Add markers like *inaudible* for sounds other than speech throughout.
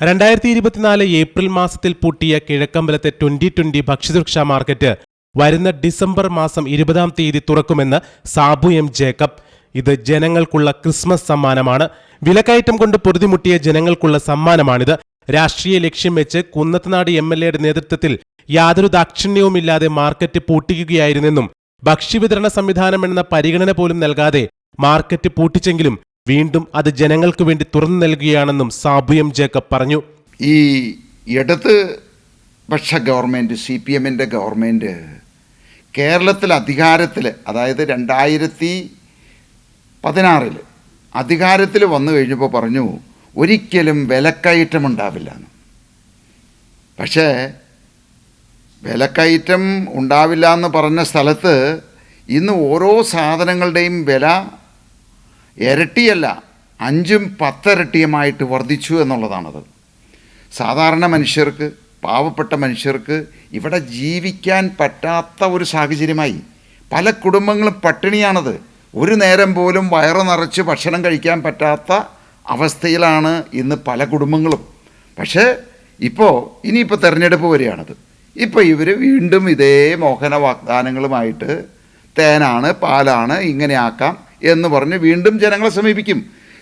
രണ്ടായിരത്തി ഇരുപത്തിനാല് ഏപ്രിൽ മാസത്തിൽ പൂട്ടിയ കിഴക്കമ്പലത്തെ ട്വന്റി ട്വന്റി ഭക്ഷ്യസുരക്ഷാ മാർക്കറ്റ് വരുന്ന ഡിസംബർ മാസം ഇരുപതാം തീയതി തുറക്കുമെന്ന് സാബു എം ജേക്കബ്. ഇത് ജനങ്ങൾക്കുള്ള ക്രിസ്മസ് സമ്മാനമാണ്. വിലക്കയറ്റം കൊണ്ട് പൊറുതിമുട്ടിയ ജനങ്ങൾക്കുള്ള സമ്മാനമാണിത്. രാഷ്ട്രീയ ലക്ഷ്യം വെച്ച് കുന്നത്തനാട് എം എൽ എയുടെ നേതൃത്വത്തിൽ യാതൊരു ദാക്ഷിണ്യവുമില്ലാതെ മാർക്കറ്റ് പൂട്ടിക്കുകയായിരുന്നെന്നും ഭക്ഷ്യവിതരണ സംവിധാനം എന്ന പരിഗണന പോലും നൽകാതെ മാർക്കറ്റ് പൂട്ടിച്ചെങ്കിലും വീണ്ടും അത് ജനങ്ങൾക്ക് വേണ്ടി തുറന്നു നൽകുകയാണെന്നും സാബു എം ജേക്കബ് പറഞ്ഞു. ഈ ഇടത് പക്ഷ ഗവൺമെന്റ് സി പി എമ്മിന്റെ ഗവൺമെന്റ് കേരളത്തിൽ അധികാരത്തിൽ അതായത് രണ്ടായിരത്തി പതിനാറിൽ അധികാരത്തിൽ വന്നു കഴിഞ്ഞപ്പോൾ പറഞ്ഞു ഒരിക്കലും വിലക്കയറ്റം ഉണ്ടാവില്ല എന്ന്. പക്ഷേ വിലക്കയറ്റം ഉണ്ടാവില്ല എന്ന് പറഞ്ഞ സ്ഥലത്ത് ഇന്ന് ഓരോ സാധനങ്ങളുടെയും വില ഇരട്ടിയല്ല അഞ്ചും പത്തിരട്ടിയുമായിട്ട് വർദ്ധിച്ചു എന്നുള്ളതാണത്. സാധാരണ മനുഷ്യർക്ക് പാവപ്പെട്ട മനുഷ്യർക്ക് ഇവിടെ ജീവിക്കാൻ പറ്റാത്ത ഒരു സാഹചര്യമായി. പല കുടുംബങ്ങളും പട്ടിണിയാണത്. ഒരു നേരം പോലും വയറ് നിറച്ച് ഭക്ഷണം കഴിക്കാൻ പറ്റാത്ത അവസ്ഥയിലാണ് ഇന്ന് പല കുടുംബങ്ങളും. പക്ഷേ ഇപ്പോൾ ഇനിയിപ്പോൾ തിരഞ്ഞെടുപ്പ് വരികയാണത് ഇപ്പോൾ ഇവർ വീണ്ടും ഇതേ മോഹന വാഗ്ദാനങ്ങളുമായിട്ട് തേനാണ് പാലാണ് ഇങ്ങനെ ആക്കാം. എന്ന് പറഞ്ഞ് വീണ്ടും ജനങ്ങളെ സമീപിക്കും.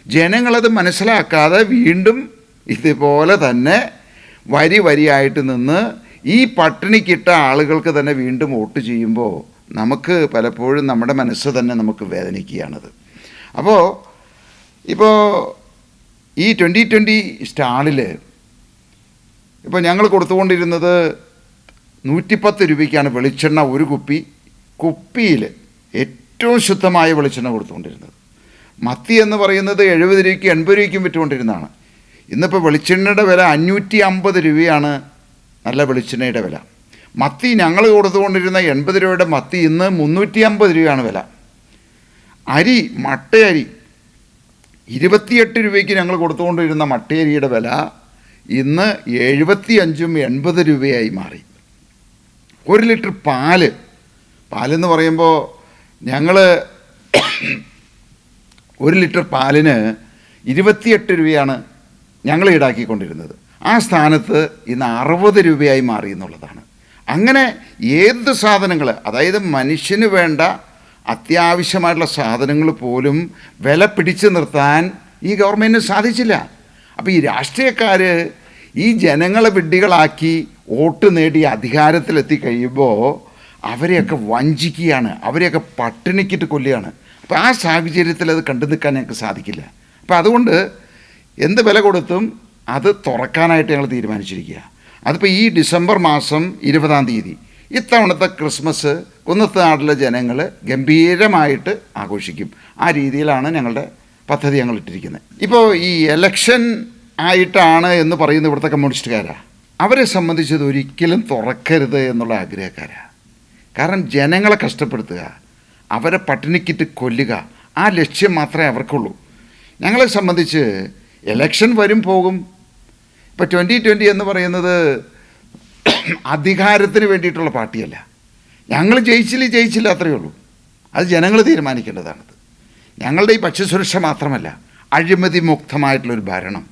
ജനങ്ങളത് മനസ്സിലാക്കാതെ വീണ്ടും ഇതുപോലെ തന്നെ വരി വരിയായിട്ട് നിന്ന് ഈ പട്ടിണിക്കിട്ട ആളുകൾക്ക് തന്നെ വീണ്ടും വോട്ട് ചെയ്യുമ്പോൾ നമുക്ക് പലപ്പോഴും നമ്മുടെ മനസ്സ് തന്നെ നമുക്ക് വേദനിക്കുകയാണത്. അപ്പോൾ ഇപ്പോൾ ഈ ട്വന്റി ട്വന്റി സ്റ്റാളിൽ ഇപ്പോൾ ഞങ്ങൾ കൊടുത്തുകൊണ്ടിരുന്നത് നൂറ്റിപ്പത്ത് രൂപയ്ക്കാണ് വെളിച്ചെണ്ണ ഒരു കുപ്പി. കുപ്പിയിൽ ഏറ്റവും ശുദ്ധമായ വെളിച്ചെണ്ണ കൊടുത്തുകൊണ്ടിരുന്നത്. മത്തി എന്ന് പറയുന്നത് എഴുപത് രൂപയ്ക്ക് എൺപത് രൂപയ്ക്കും വിറ്റുകൊണ്ടിരുന്നതാണ്. ഇന്നിപ്പോൾ വെളിച്ചെണ്ണയുടെ വില അഞ്ഞൂറ്റി അമ്പത് രൂപയാണ് നല്ല വെളിച്ചെണ്ണയുടെ വില. മത്തി ഞങ്ങൾ കൊടുത്തുകൊണ്ടിരുന്ന എൺപത് രൂപയുടെ മത്തി ഇന്ന് മുന്നൂറ്റി അമ്പത് രൂപയാണ് വില. അരി മട്ടയരി ഇരുപത്തിയെട്ട് രൂപയ്ക്ക് ഞങ്ങൾ കൊടുത്തുകൊണ്ടിരുന്ന മട്ടയരിയുടെ വില ഇന്ന് എഴുപത്തി അഞ്ചും എൺപത് രൂപയായി മാറി. ഒരു ലിറ്റർ പാൽ പാലെന്ന് പറയുമ്പോൾ ഞങ്ങൾ ഒരു ലിറ്റർ പാലിന് ഇരുപത്തിയെട്ട് രൂപയാണ് ഞങ്ങൾ ഈടാക്കിക്കൊണ്ടിരുന്നത്. ആ സ്ഥാനത്ത് ഇന്ന് അറുപത് രൂപയായി മാറി എന്നുള്ളതാണ്. അങ്ങനെ ഏത് സാധനങ്ങൾ അതായത് മനുഷ്യന് വേണ്ട അത്യാവശ്യമായിട്ടുള്ള സാധനങ്ങൾ പോലും വില പിടിച്ചു നിർത്താൻ ഈ ഗവൺമെന്റിന് സാധിച്ചില്ല. അപ്പോൾ ഈ രാഷ്ട്രീയക്കാർ ഈ ജനങ്ങളെ വിഡ്ഢികളാക്കി വോട്ട് നേടി അധികാരത്തിലെത്തി കഴിയുമ്പോൾ അവരെയൊക്കെ വഞ്ചിക്കുകയാണ് അവരെയൊക്കെ പട്ടിണിക്കിട്ട് കൊല്ലുകയാണ്. അപ്പോൾ ആ സാഹചര്യത്തിൽ അത് കണ്ടു നിൽക്കാൻ ഞങ്ങൾക്ക് സാധിക്കില്ല. അപ്പോൾ അതുകൊണ്ട് എന്ത് വില കൊടുത്തും അത് തുറക്കാനായിട്ട് ഞങ്ങൾ തീരുമാനിച്ചിരിക്കുക. അതിപ്പോൾ ഈ ഡിസംബർ മാസം ഇരുപതാം തീയതി ഇത്തവണത്തെ ക്രിസ്മസ് കുന്നത്ത് നാട്ടിലെ ജനങ്ങൾ ഗംഭീരമായിട്ട് ആഘോഷിക്കും. ആ രീതിയിലാണ് ഞങ്ങളുടെ പദ്ധതി ഞങ്ങൾ ഇട്ടിരിക്കുന്നത്. ഇപ്പോൾ ഈ എലക്ഷൻ ആയിട്ടാണ് എന്ന് പറയുന്ന ഇവിടുത്തെ കമ്മ്യൂണിസ്റ്റുകാരാണ് അവരെ സംബന്ധിച്ചത് ഒരിക്കലും തുറക്കരുത് എന്നുള്ള ആഗ്രഹക്കാരാ. കാരണം ജനങ്ങളെ കഷ്ടപ്പെടുത്തുക അവരെ പട്ടിണിക്കിട്ട് കൊല്ലുക ആ ലക്ഷ്യം മാത്രമേ അവർക്കുള്ളൂ. ഞങ്ങളെ സംബന്ധിച്ച് എലക്ഷൻ വരും പോകും. ഇപ്പോൾ ട്വന്റി ട്വന്റി എന്ന് പറയുന്നത് അധികാരത്തിന് വേണ്ടിയിട്ടുള്ള പാർട്ടിയല്ല. ഞങ്ങൾ ജയിച്ചില്ല ജയിച്ചില്ല അത്രയേ ഉള്ളൂ. അത് ജനങ്ങൾ തീരുമാനിക്കേണ്ടതാണത്. ഞങ്ങളുടെ ഈ ഭക്ഷ്യസുരക്ഷ മാത്രമല്ല അഴിമതി മുക്തമായിട്ടുള്ളൊരു ഭരണം.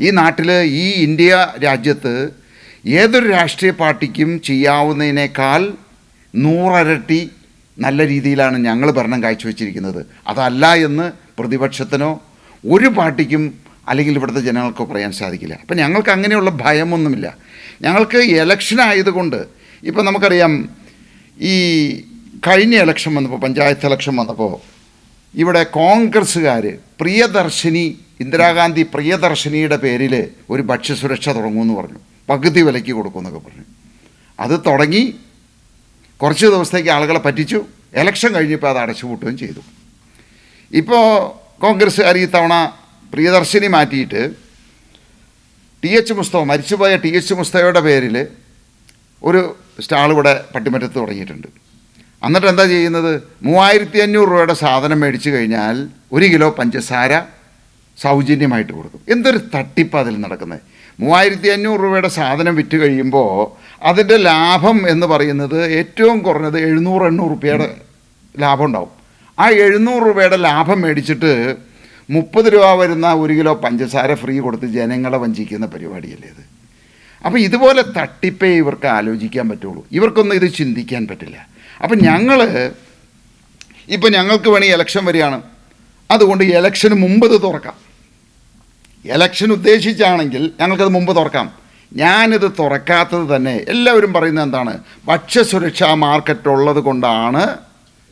ഈ നാട്ടിൽ ഈ ഇന്ത്യ രാജ്യത്ത് ഏതൊരു രാഷ്ട്രീയ പാർട്ടിക്കും ചെയ്യാവുന്നതിനേക്കാൾ നൂറരട്ടി നല്ല രീതിയിലാണ് ഞങ്ങൾ ഭരണം കാഴ്ചവെച്ചിരിക്കുന്നത്. അതല്ല എന്ന് പ്രതിപക്ഷത്തിനോ ഒരു പാർട്ടിക്കും അല്ലെങ്കിൽ ഇവിടുത്തെ ജനങ്ങൾക്കോ പറയാൻ സാധിക്കില്ല. അപ്പം ഞങ്ങൾക്ക് അങ്ങനെയുള്ള ഭയമൊന്നുമില്ല. ഞങ്ങൾക്ക് ഇലക്ഷൻ ആയതുകൊണ്ട് ഇപ്പം നമുക്കറിയാം ഈ കഴിഞ്ഞ ഇലക്ഷൻ വന്നപ്പോൾ പഞ്ചായത്ത് ഇലക്ഷൻ വന്നപ്പോൾ ഇവിടെ കോൺഗ്രസ്സുകാർ പ്രിയദർശിനി ഇന്ദിരാഗാന്ധി പ്രിയദർശിനിയുടെ പേരിൽ ഒരു ഭക്ഷ്യസുരക്ഷ തുടങ്ങുമെന്ന് പറഞ്ഞു. പകുതി വിലയ്ക്ക് കൊടുക്കുമെന്നൊക്കെ പറഞ്ഞു. അത് തുടങ്ങി കുറച്ച് ദിവസത്തേക്ക് ആളുകളെ പറ്റിച്ചു. എലക്ഷൻ കഴിഞ്ഞപ്പോൾ അത് അടച്ചുപൂട്ടുകയും ചെയ്തു. ഇപ്പോൾ കോൺഗ്രസ്സുകാർ ഈ തവണ പ്രിയദർശിനി മാറ്റിയിട്ട് ടി എച്ച് മുസ്തഫ മരിച്ചുപോയ ടി എച്ച് മുസ്തഫയുടെ പേരിൽ ഒരു സ്റ്റാൾ ഇവിടെ പട്ടിമറ്റത്ത് തുടങ്ങിയിട്ടുണ്ട്. എന്നിട്ട് എന്താ ചെയ്യുന്നത്? മൂവായിരത്തി അഞ്ഞൂറ് രൂപയുടെ സാധനം മേടിച്ചു കഴിഞ്ഞാൽ ഒരു കിലോ പഞ്ചസാര സൗജന്യമായിട്ട് കൊടുക്കും. എന്തൊരു തട്ടിപ്പ് അതിൽ നടക്കുന്നത്? മൂവായിരത്തി അഞ്ഞൂറ് രൂപയുടെ സാധനം വിറ്റ് കഴിയുമ്പോൾ അതിന്റെ ലാഭം എന്ന് പറയുന്നത് ഏറ്റവും കുറഞ്ഞത് എഴുന്നൂറ് എണ്ണൂറ് രൂപയുടെ ലാഭം ഉണ്ടാവും. ആ എഴുന്നൂറ് രൂപയുടെ ലാഭം മേടിച്ചിട്ട് മുപ്പത് രൂപ വരുന്ന ഒരു കിലോ പഞ്ചസാര ഫ്രീ കൊടുത്ത് ജനങ്ങളെ വഞ്ചിക്കുന്ന പരിപാടിയല്ലേ ഇത്? അപ്പോൾ ഇതുപോലെ തട്ടിപ്പേ ഇവർക്ക് ആലോചിക്കാൻ പറ്റുള്ളൂ. ഇവർക്കൊന്നും ഇത് ചിന്തിക്കാൻ പറ്റില്ല. അപ്പം ഞങ്ങൾ ഇപ്പം ഞങ്ങൾക്ക് വേണമെങ്കിൽ ഇലക്ഷൻ വരികയാണ്. അതുകൊണ്ട് ഇലക്ഷന് മുമ്പ് ഇത് തുറക്കാം. ഇലക്ഷൻ ഉദ്ദേശിച്ചാണെങ്കിൽ ഞങ്ങൾക്കത് മുമ്പ് തുറക്കാം. ഞാനിത് തുറക്കാത്തത് തന്നെ എല്ലാവരും പറയുന്നത് എന്താണ്? ഭക്ഷ്യസുരക്ഷാ മാർക്കറ്റ് ഉള്ളത് കൊണ്ടാണ്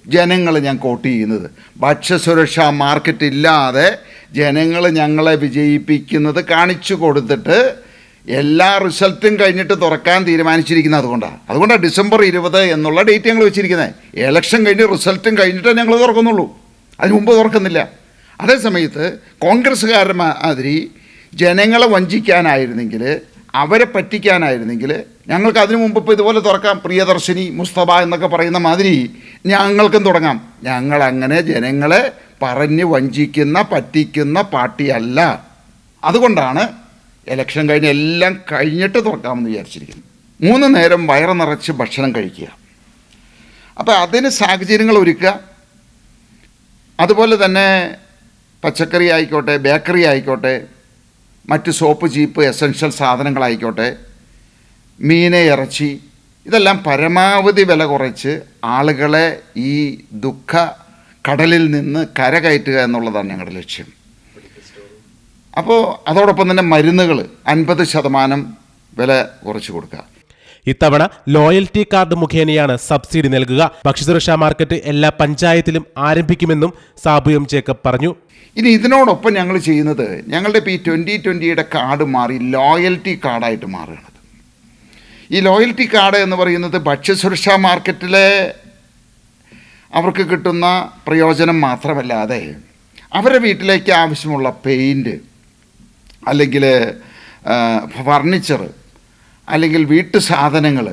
ജനങ്ങൾ ഞാൻ കോട്ട് ചെയ്യുന്നത്. ഭക്ഷ്യസുരക്ഷാ മാർക്കറ്റ് ഇല്ലാതെ ജനങ്ങൾ ഞങ്ങളെ വിജയിപ്പിക്കുന്നത് കാണിച്ചു കൊടുത്തിട്ട് എല്ലാ റിസൾട്ടും കഴിഞ്ഞിട്ട് തുറക്കാൻ തീരുമാനിച്ചിരിക്കുന്നത് അതുകൊണ്ടാണ് അതുകൊണ്ടാണ് ഡിസംബർ ഇരുപത് എന്നുള്ള ഡേറ്റ് ഞങ്ങൾ വെച്ചിരിക്കുന്നത്. ഇലക്ഷൻ കഴിഞ്ഞ് റിസൾട്ടും കഴിഞ്ഞിട്ടേ ഞങ്ങൾ തുറക്കുന്നുള്ളൂ. അതിന് മുമ്പ് തുറക്കുന്നില്ല. അതേ സമയത്ത് കോൺഗ്രസ്സുകാരുടെ മാതിരി ജനങ്ങളെ വഞ്ചിക്കാനായിരുന്നെങ്കിൽ അവരെ പറ്റിക്കാനായിരുന്നെങ്കിൽ ഞങ്ങൾക്ക് അതിനു മുമ്പ് ഇപ്പോൾ ഇതുപോലെ തുറക്കാം. പ്രിയദർശിനി മുസ്തഫ എന്നൊക്കെ പറയുന്ന മാതിരി ഞങ്ങൾക്കും തുടങ്ങാം. ഞങ്ങളങ്ങനെ ജനങ്ങളെ പറഞ്ഞ് വഞ്ചിക്കുന്ന പറ്റിക്കുന്ന പാർട്ടിയല്ല. അതുകൊണ്ടാണ് ഇലക്ഷൻ കഴിഞ്ഞ് എല്ലാം കഴിഞ്ഞിട്ട് തുറക്കാമെന്ന് വിചാരിച്ചിരിക്കുന്നത്. മൂന്ന് നേരം വയറ് നിറച്ച് ഭക്ഷണം കഴിക്കുക. അപ്പോൾ അതിന് സാഹചര്യങ്ങൾ ഒരുക്കുക. അതുപോലെ തന്നെ പച്ചക്കറി ആയിക്കോട്ടെ ബേക്കറി ആയിക്കോട്ടെ മറ്റ് സോപ്പ് ചീപ്പ് എസൻഷ്യൽ സാധനങ്ങളായിക്കോട്ടെ മീന് ഇറച്ചി ഇതെല്ലാം പരമാവധി വില കുറച്ച് ആളുകളെ ഈ ദുഃഖ കടലിൽ നിന്ന് കരകയറ്റുക എന്നുള്ളതാണ് ഞങ്ങളുടെ ലക്ഷ്യം. അപ്പോൾ അതോടൊപ്പം തന്നെ മരുന്നുകൾ അൻപത് ശതമാനം വില കുറച്ച് കൊടുക്കുക. ഇത്തവണ ലോയൽറ്റി കാർഡ് മുഖേനയാണ് സബ്സിഡി നൽകുക. ഭക്ഷ്യസുരക്ഷാ മാർക്കറ്റ് എല്ലാ പഞ്ചായത്തിലും ആരംഭിക്കുമെന്നും സാബു എം ജേക്കബ് പറഞ്ഞു. ഇനി ഇതിനോടൊപ്പം ഞങ്ങൾ ചെയ്യുന്നത് ഞങ്ങളുടെ ഇപ്പോൾ ഈ ട്വന്റി ട്വന്റിയുടെ കാർഡ് മാറി ലോയൽറ്റി കാർഡായിട്ട് മാറുകയാണ്. ഈ ലോയൽറ്റി കാർഡ് എന്ന് പറയുന്നത് ഭക്ഷ്യസുരക്ഷാ മാർക്കറ്റിലെ അവർക്ക് കിട്ടുന്ന പ്രയോജനം മാത്രമല്ലാതെ അവരുടെ വീട്ടിലേക്ക് ആവശ്യമുള്ള പെയിന്റ് അല്ലെങ്കിൽ ഫർണിച്ചർ അല്ലെങ്കിൽ വീട്ടു സാധനങ്ങൾ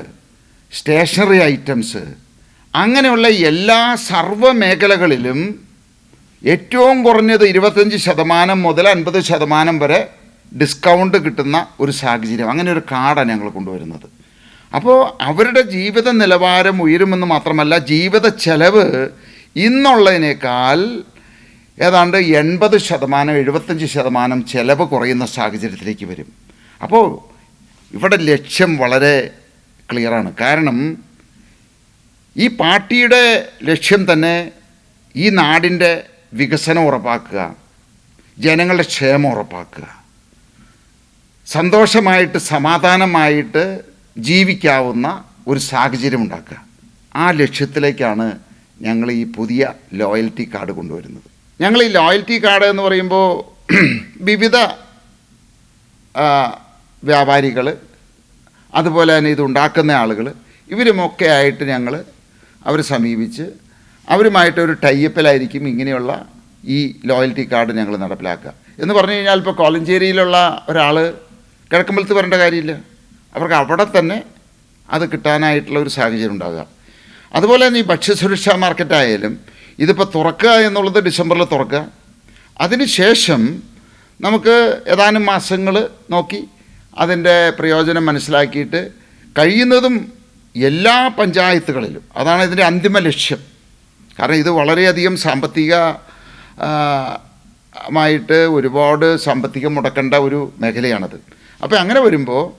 സ്റ്റേഷനറി ഐറ്റംസ് അങ്ങനെയുള്ള എല്ലാ സർവ മേഖലകളിലും ഏറ്റവും കുറഞ്ഞത് ഇരുപത്തഞ്ച് ശതമാനം മുതൽ അൻപത് ശതമാനം വരെ ഡിസ്കൗണ്ട് കിട്ടുന്ന ഒരു സാഹചര്യം. അങ്ങനെ ഒരു കാർഡാണ് ഞങ്ങൾ കൊണ്ടുവരുന്നത്. അപ്പോൾ അവരുടെ ജീവിത നിലവാരം ഉയരുമെന്ന് മാത്രമല്ല ജീവിത ചെലവ് ഇന്നുള്ളതിനേക്കാൾ ഏതാണ്ട് എൺപത് ശതമാനം എഴുപത്തഞ്ച് ശതമാനം ചെലവ് കുറയുന്ന സാഹചര്യത്തിലേക്ക് വരും. അപ്പോൾ ഇവിടെ ലക്ഷ്യം വളരെ ക്ലിയറാണ്. കാരണം ഈ പാർട്ടിയുടെ ലക്ഷ്യം തന്നെ ഈ നാടിന്റെ വികസനം ഉറപ്പാക്കുക ജനങ്ങളുടെ ക്ഷേമം ഉറപ്പാക്കുക സന്തോഷമായിട്ട് സമാധാനമായിട്ട് ജീവിക്കാവുന്ന ഒരു സാഹചര്യം ഉണ്ടാക്കുക. ആ ലക്ഷ്യത്തിലേക്കാണ് ഞങ്ങൾ ഈ പുതിയ ലോയൽറ്റി കാർഡ് കൊണ്ടുവരുന്നത്. ഞങ്ങൾ ഈ ലോയൽറ്റി കാർഡ് എന്ന് പറയുമ്പോൾ *clears throat* വിവിധ വ്യാപാരികൾ അതുപോലെ തന്നെ ഇതുണ്ടാക്കുന്ന ആളുകൾ ഇവരുമൊക്കെ ആയിട്ട് ഞങ്ങൾ അവരെ സമീപിച്ച് അവരുമായിട്ട് ഒരു ടൈപ്പിലായിരിക്കും ഇങ്ങനെയുള്ള ഈ ലോയൽറ്റി കാർഡ് ഞങ്ങൾ നടപ്പിലാക്കുക. എന്ന് പറഞ്ഞു കഴിഞ്ഞാൽ ഇപ്പോൾ കോലഞ്ചേരിയിലുള്ള ഒരാൾ കിഴക്കമ്പലത്ത് വരേണ്ട കാര്യമില്ല. അവർക്ക് അവിടെ തന്നെ അത് കിട്ടാനായിട്ടുള്ള ഒരു സാഹചര്യം ഉണ്ടാകുക അതുപോലെ തന്നെ ഈ ഭക്ഷ്യസുരക്ഷാ മാർക്കറ്റായാലും ഇതിപ്പോൾ തുറക്കുക എന്നുള്ളത് ഡിസംബറിൽ തുറക്കുക. അതിനുശേഷം നമുക്ക് ഏതാനും മാസങ്ങൾ നോക്കി അതിന്റെ പ്രയോജനം മനസ്സിലാക്കിയിട്ട് കഴിയുന്നതും എല്ലാ പഞ്ചായത്തുകളിലും. അതാണ് ഇതിന്റെ അന്തിമ ലക്ഷ്യം. കാരണം ഇത് വളരെയധികം സാമ്പത്തിക മായിട്ട് ഒരുപാട് സാമ്പത്തികം മുടക്കേണ്ട ഒരു മേഖലയാണത്. അപ്പോൾ അങ്ങനെ വരുമ്പോൾ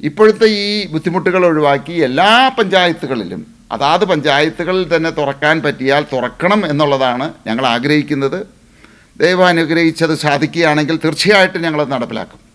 ഇപ്പോഴത്തെ ഈ ബുദ്ധിമുട്ടുകൾ ഒഴിവാക്കി എല്ലാ പഞ്ചായത്തുകളിലും അതാത് പഞ്ചായത്തുകളിൽ തന്നെ തുറക്കാൻ പറ്റിയാൽ തുറക്കണം എന്നുള്ളതാണ് ഞങ്ങൾ ആഗ്രഹിക്കുന്നത്. ദൈവം അനുഗ്രഹിച്ചത് സാധിക്കുകയാണെങ്കിൽ തീർച്ചയായിട്ടും ഞങ്ങളത് നടപ്പിലാക്കും.